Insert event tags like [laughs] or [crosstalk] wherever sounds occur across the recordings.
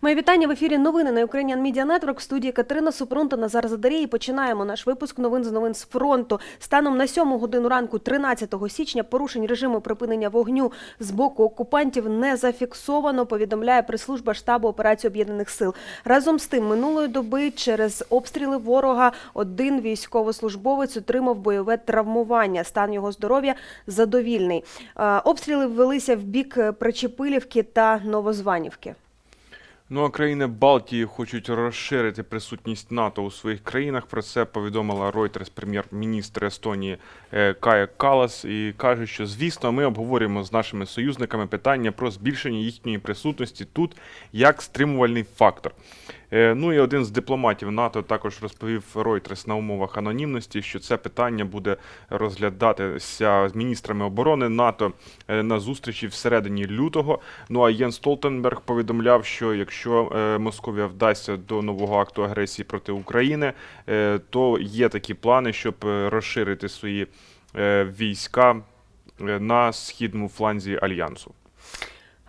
Мої вітання в ефірі новини на Ukrainian Media Network. В студії Катерина Супрун та Назар Задарій. Починаємо наш випуск новин з новин з фронту. Станом на 7 годину ранку, 13 січня, порушень режиму припинення вогню з боку окупантів не зафіксовано. Повідомляє прес-служба штабу операції об'єднаних сил. Разом з тим, минулої доби через обстріли ворога один військовослужбовець отримав бойове травмування. Стан його здоров'я задовільний. Е, Обстріли ввелися в бік Причепилівки та Новозванівки. Ну а країни Балтії хочуть розширити присутність НАТО у своїх країнах. Про це повідомила Reuters прем'єр-міністр Естонії е, Кая Калас і каже, що звісно, ми обговорюємо з нашими союзниками питання про збільшення їхньої присутності тут як стримувальний фактор. Е, Ну і один з дипломатів НАТО також розповів Reuters на умовах анонімності, що це питання буде розглядатися з міністрами оборони НАТО е, на зустрічі всередині лютого. Ну а Єн Столтенберг повідомляв, що якщо е, Московія вдасться до нового акту агресії проти України, е, то є такі плани, щоб е, розширити свої війська на східному фланзі альянсу.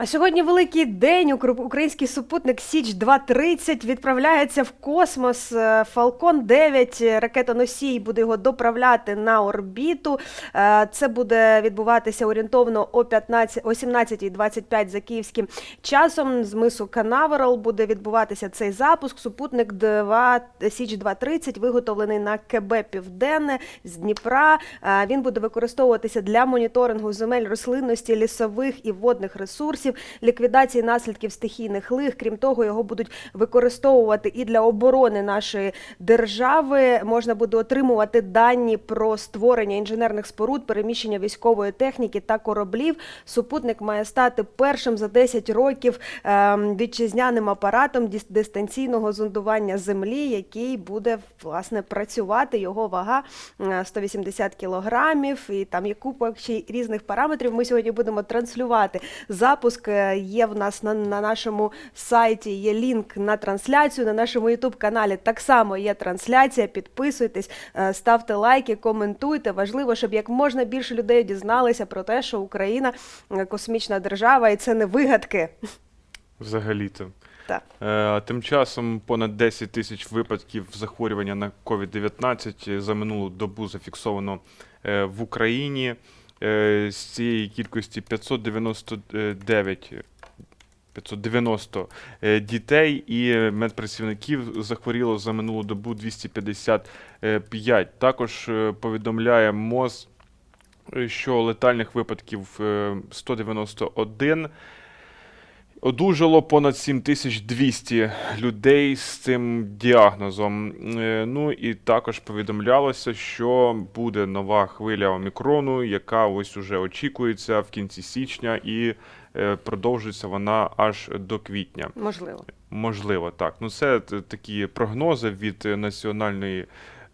А сьогодні великий день. Укр- Український супутник Січ 230 відправляється в космос. Е, Фалкон 9 е, ракетоносій буде його доправляти на орбіту. Е, Це буде відбуватися орієнтовно о 15, о 17.25 за київським часом. З мису Канаверал буде відбуватися цей запуск. Супутник 2 Січ 230 виготовлений на КБ Південне з Дніпра. Е, Він буде використовуватися для моніторингу земель рослинності, лісових і водних ресурсів, ліквідації наслідків стихійних лих. Крім того, його будуть використовувати і для оборони нашої держави. Можна буде отримувати дані про створення інженерних споруд, переміщення військової техніки та кораблів. Супутник має стати першим за 10 років ем, вітчизняним апаратом дис- дистанційного зондування землі, який буде власне працювати. Його вага е, 180 кілограмів, і там є купа ще різних параметрів. Ми сьогодні будемо транслювати. Запуск е, є в нас на, на нашому сайті. Є лінк на трансляцію. На нашому ютуб каналі так само є трансляція. Підписуйтесь, е, ставте лайки, коментуйте. Важливо, щоб як можна більше людей дізналися про те, що Україна е, космічна держава, і це не вигадки. Взагалі-то. Е, тим часом понад 10 тисяч випадків захворювання на COVID-19 за минулу добу зафіксовано е, в Україні. Е, З цієї кількості 599 590 е, дітей і медпрацівників захворіло за минулу добу 255. Також е, повідомляє МОЗ, що летальних випадків е, 191. Одужало понад 7200 людей з цим діагнозом. Е, Ну і також повідомлялося, що буде нова хвиля омікрону, яка ось уже очікується в кінці січня, і е, продовжується вона аж до квітня. Можливо. Можливо, так. Ну це такі прогнози від національної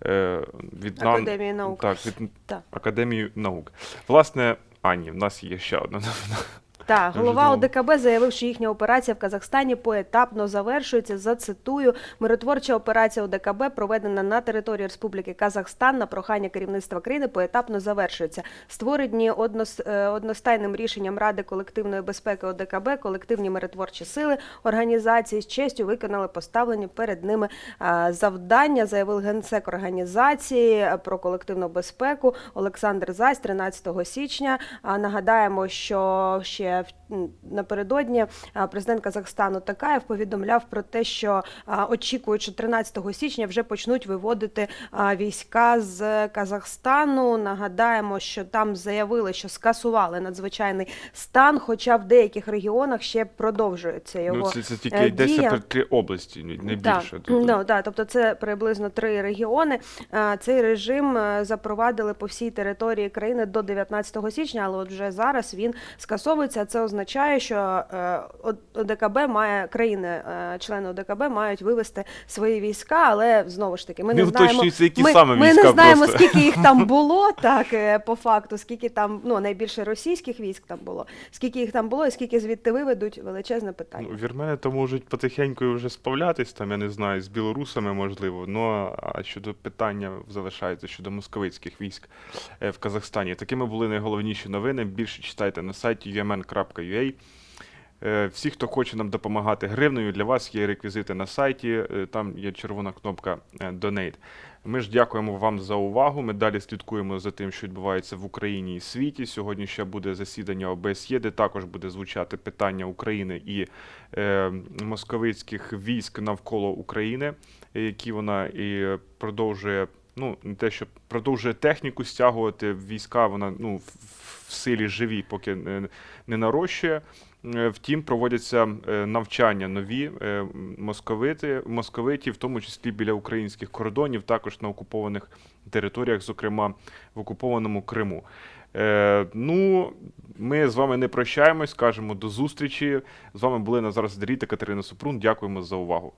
е, від Академії наук. Так, від Так. Академії наук. Власне, Ані, в нас є ще одна. [laughs] Так, голова. ОДКБ заявив, що їхня операція в Казахстані поетапно завершується. Зацитую, миротворча операція ОДКБ, проведена на території Республіки Казахстан на прохання керівництва країни, поетапно завершується. Створені однос, е, одностайним рішенням Ради колективної безпеки ОДКБ, колективні миротворчі сили організації з честю виконали поставлені перед ними е, завдання, заявив генсек організації про колективну безпеку Олександр Зась 13 січня. Нагадаємо, що ще напередодні президент Казахстану Такаєв повідомляв про те, що очікують, що 13 січня вже почнуть виводити війська з Казахстану. Нагадаємо, що там заявили, що скасували надзвичайний стан, хоча в деяких регіонах ще продовжується його. Ну, це, це тільки е, йдеться про три області, не Так, більше. Тобто- ну, да, тобто це приблизно три регіони. Цей режим е, запровадили по всій території країни до 19 січня, але от вже зараз він скасовується. Це означає, що е, ОДКБ має країни, е, члени ОДКБ мають вивести свої війська, але знову ж таки, ми не, Не знаємо. які ми, саме ми війська не знаємо, просто. скільки їх там [laughs] було, так е, по факту, скільки там ну найбільше російських військ там було, скільки їх там було, і скільки звідти виведуть величезне питання. Ну, вірмени то можуть потихеньку вже справлятись, там, я не знаю, з білорусами, можливо. Ну, а щодо питання залишається щодо московицьких військ в Казахстані. Такими були найголовніші новини. Більше читайте на сайті umn.ua. Е, Всі, хто хоче нам допомагати гривнею, для вас є реквізити на сайті, е, там є червона кнопка е, Donate. Ми ж дякуємо вам за увагу. Ми далі слідкуємо за тим, що відбувається в Україні і світі. Сьогодні ще буде засідання ОБСЄ, де також буде звучати питання України і е, московицьких військ навколо України, е, які вона і продовжує. Ну, не те, що продовжує техніку стягувати війська, вона ну, в, силі живі, поки не, нарощує. Е, Втім, проводяться е, навчання нові е, московити, московитів, в тому числі біля українських кордонів, також на окупованих територіях, зокрема в окупованому Криму. Е, ну, ми з вами не прощаємось, кажемо до зустрічі. З вами були Назар Сидарій та Катерина Супрун. Дякуємо за увагу.